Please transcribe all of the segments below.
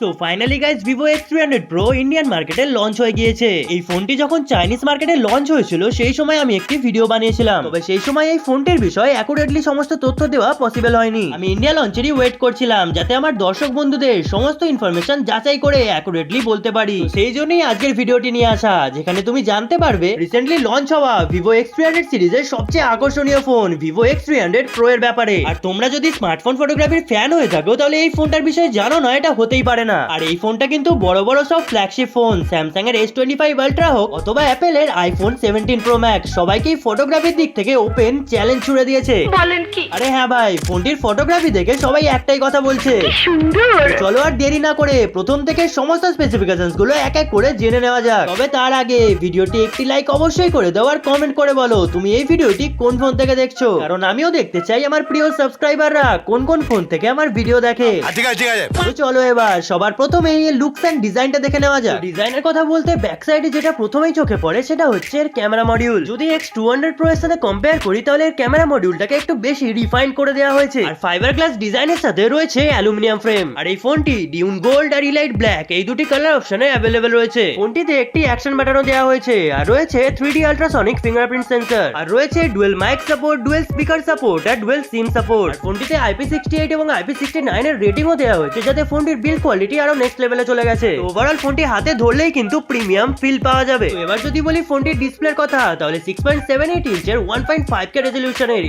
তো finally guys Vivo X three hundred Pro Indian মার্কেটে launch হয়ে গিয়েছে। এই ফোনটি যখন চাইনিজ মার্কেটে লঞ্চ হয়েছিল, সেই সময় আমি একটি ভিডিও বানিয়েছিলাম। তবে সেই সময় এই ফোনটির বিষয়ে অ্যাকুরেটলি সমস্ত তথ্য দেওয়া পসিবল হয়নি। আমি ইন্ডিয়া লঞ্চেরই ওয়েট করছিলাম, যাতে আমার দর্শক বন্ধুদের সমস্ত ইনফরমেশন যাচাই করে অ্যাকুরেটলি বলতে পারি। সেই জন্যই আজকের ভিডিওটি নিয়ে আসা, যেখানে তুমি জানতে পারবে রিসেন্টলি লঞ্চ হওয়া ভিভো এক্স থ্রি হান্ড্রেড সিরিজের সবচেয়ে আকর্ষণীয় phone Vivo X three hundred Pro এর ব্যাপারে। আর তোমরা যদি স্মার্টফোন ফটোগ্রাফির ফ্যান হয়ে থাকো, তাহলে এই ফোনটার বিষয়ে জানো না, এটা হতেই পারে না। আর এই ফোনটা কিন্তু বড় বড় সব ফ্ল্যাগশিপ ফোন স্যামসাং এর এস টোয়েন্টি ফাইভ আলট্রা হোক অথবা অ্যাপেল এর আইফোন সেভেন্টিন প্রো ম্যাক্স সবাইকেই ফটোগ্রাফির দিক থেকে ওপেন চ্যালেঞ্জ ছুড়ে দিয়েছে। বলেন কি? আরে হ্যাঁ ভাই ফোনটির ফটোগ্রাফি দেখে সবাই একটাই কথা বলছে। সুন্দর! চলো আর দেরি না করে প্রথম থেকে সমস্ত স্পেসিফিকেশনসগুলো এক এক করে জেনে নেওয়া যাক। তবে তার আগে ভিডিওটি একটি লাইক অবশ্যই করে দাও আর কমেন্ট করে বলো তুমি এই ভিডিওটি কোন ফোন থেকে দেখছ? কারণ আমিও দেখতে চাই আমার প্রিয় সাবস্ক্রাইবাররা কোন কোন ফোন থেকে আমার ভিডিও দেখে। ঠিক আছে ঠিক আছে। চলো এবার সবার প্রথমে এই লুকস এন্ড ডিজাইনটা দেখে নেওয়া যাক। ডিজাইনের কথা বলতে ব্যাক সাইডে যেটা প্রথমেই চোখে পড়ে, সেটা হচ্ছে এর ক্যামেরা মডিউল যদি এক্স টু হান্ড্রেড প্রো এর সাথে কম্পেয়ার করি, তাহলে এর ক্যামেরা মডিউলটাকে একটু বেশি রিফাইন করে দেওয়া হয়েছে। আর ফাইবার গ্লাস ডিজাইনের সাথে রয়েছে অ্যালুমিনিয়াম ফ্রেম আর এই ফোনটি ডিউন গোল্ড আর ইলাইট ব্ল্যাক এই দুটি কালার অপশনে অ্যাভেলেবেল রয়েছে। ফোনটিতে একটি অ্যাকশন বাটনও দেওয়া হয়েছে। আর রয়েছে three D ultrasonic fingerprint sensor আর রয়েছে dual mic support dual speaker support আর ডুয়েল সিম সাপোর্ট ফোনটিতে আইপি সিক্সটি এইট এবং আইপি সিক্সটি নাইন এর রেটিংও দেওয়া হয়েছে, যাতে ফোনটির বিল্ড কোয়ালিটি আরও নেক্সট লেভেলে চলে গেছে। ওভারঅল ফোনটি হাতে ধরলেই কিন্তু প্রিমিয়াম ফিল পাওয়া যাবে। এবার যদি বলি ফোনটির ডিসপ্লের কথা, তাহলে সিক্স পয়েন্ট সেভেন এইট ইঞ্চের ওয়ান পয়েন্ট ফাইভ কে রেজলিউশনের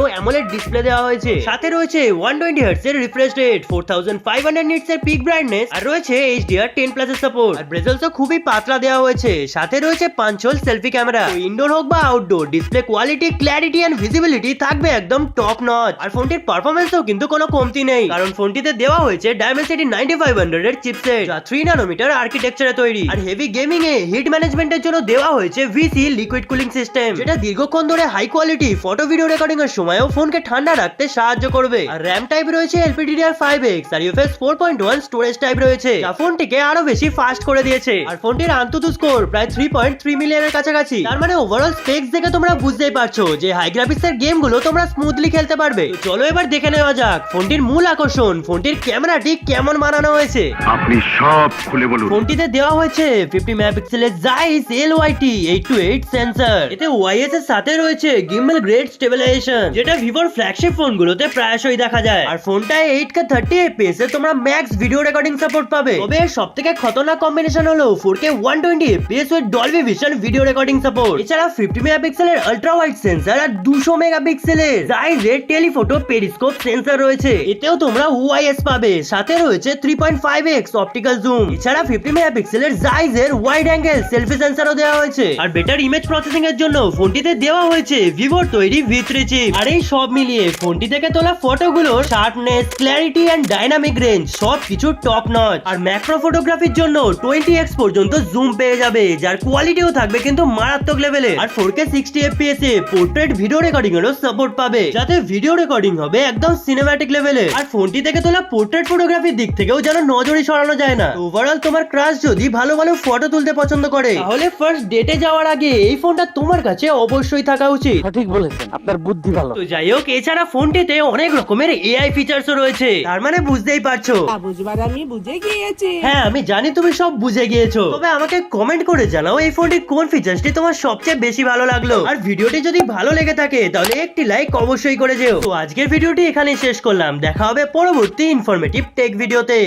ও অ্যামোলেড ডিসপ্লে দেওয়া হয়েছে। সাথে রয়েছে ওয়ান টোয়েন্টি হার্টস এর refresh rate four thousand five hundred nits এর পিক ব্রাইটনেস আর রয়েছে এইচডিআর টেন প্লাস এর সাপোর্ট আর ব্রেজলসও খুবই পাতলা দেওয়া হয়েছে। সাথে রয়েছে পাঁচ হোল সেলফি ক্যামেরা ইনডোর হোক বা outdoor display quality clarity and visibility থাকবে একদম টপ নচ আর ফোনটির পারফরমেন্সও কিন্তু কোনো কমতি নেই। কারণ ফোনটিতে দেওয়া হয়েছে ডায়মেন্সিটি নাইনটি ফাইভ হান্ড্রেড এর চিপসেট যা থ্রি নানোমিটার আর্কিটেকচারে তৈরি। আর হেভি গেমিং এ হিট ম্যানেজমেন্টের জন্য দেওয়া হয়েছে ভিসি লিকুইড কুলিং সিস্টেম যেটা দীর্ঘক্ষণ ধরে high quality photo video recording এর সময়ও ফোনকে ঠান্ডা রাখতে সাহায্য করবে। আর র্যাম টাইপ রয়েছে এলপিডিডিআর ফাইভ এক্স আর UFS four point one storage type রয়েছে, যা ফোনটিকে আরও বেশি ফাস্ট করে দিয়েছে। আর ফোনটির আন্ততু স্কোর প্রায় থ্রি পয়েন্ট থ্রি মিলিয়নের কাছাকাছি। তার মানে ওভারঅল স্পেক্স দেখে তোমরা বুঝতেই পারছ যে হাই গ্রাফিক্স এর গেমগুলো তোমরা স্মুথলি খেলতে পারবে। চলো এবার দেখে নেওয়া যাক ফোনটির মূল আকর্ষণ ফোনটির ক্যামেরাটি কেমন বানানো হয়েছে। আপনি সব খুলে বলুন। ফোনটিতে দেওয়া হয়েছে ফিফটি মেগাপিক্সেলের Zeiss L YT eight two eight sensor এতে ওয়াইএস এর সাথে রয়েছে গিম্বল গ্রেড স্টেবিলাইজেশন যেটা ভিভোর ফ্ল্যাগশিপ ফোনগুলোতে প্রায়শই দেখা যায়। আর ফোনটায় এইট কে থার্টি এফপিএস এ তোমরা ম্যাক্স ভিডিও রেকর্ডিং সাপোর্ট পাবে। তবে সব থেকে খতরনাক কম্বিনেশন হলো four K one twenty FPS with Dolby Vision video recording support এছাড়া ফিফটি মেগাপিক্সেলের আলট্রা ওয়াইড সেন্সর আর দুশো মেগাপিক্সেলের জাইস এর টেলিফোটো পেরিস্কোপ সেন্সর রয়েছে। এতেও তোমরা ওয়াইএস পাবে। সাথে রয়েছে three point five X optical zoom এছাড়া ফিফটি মেগাপিক্সেলের জাইজ এর ওয়াইড অ্যাঙ্গেল সেলফি সেন্সরও দেওয়া হয়েছে। আর বেটার ইমেজ প্রসেসিং এর জন্য ফোনটিতে দেওয়া হয়েছে ভিভোর তৈরি ভি চিপ আর এই সব মিলিয়ে ফোনটি থেকে তোলা ফটোগুলো sharpness clarity and dynamic range সব কিছু টপ নচ আর ম্যাক্রো ফটোগ্রাফির জন্য টোয়েন্টি এক্স পর্যন্ত জুম পেয়ে যাবে, যার কোয়ালিটিও থাকবে কিন্তু মারাত্মক লেভেলে আর ফোর কে সিক্সটি এফপিএস এ পোর্ট্রেট ভিডিও রেকর্ডিং এরও সাপোর্ট পাবে, যাতে ভিডিও রেকর্ডিং হবে একদম সিনেম্যাটিক লেভেলে আর ফোনটি থেকে তোলা পোর্ট্রেট ফটোগ্রাফির দিক থেকেও যেন নজরই সরানো যায় না। ওভারঅল তোমার ক্রাশ যদি ভালো ভালো ফটো তুলতে পছন্দ করে তাহলে ফার্স্ট ডেটে যাওয়ার আগে এই ফোনটা তোমার কাছে অবশ্যই থাকা উচিত। সঠিক বলেছেন আপনার বুদ্ধি ভালো। তো যাই হোক এছাড়া ফোনটিতে অনেক রকমের এআই ফিচার্সও রয়েছে। তার মানে বুঝতেই পারছ। তা বুঝবার আমি বুঝে গিয়েছি। হ্যাঁ আমি জানি তুমি সব বুঝে গিয়েছো। তবে আমাকে কমেন্ট করে জানাও এই ফোনটির কোন ফিচার্সটি তোমার সবচেয়ে বেশি ভালো লাগল। আর ভিডিওটি যদি ভালো লেগে থাকে তাহলে একটি লাইক অবশ্যই করে যেও। তো আজকের ভিডিওটি এখানেই শেষ করলাম। দেখা হবে পরবর্তী ইনফরমেটিভ টেক ভিডিওতে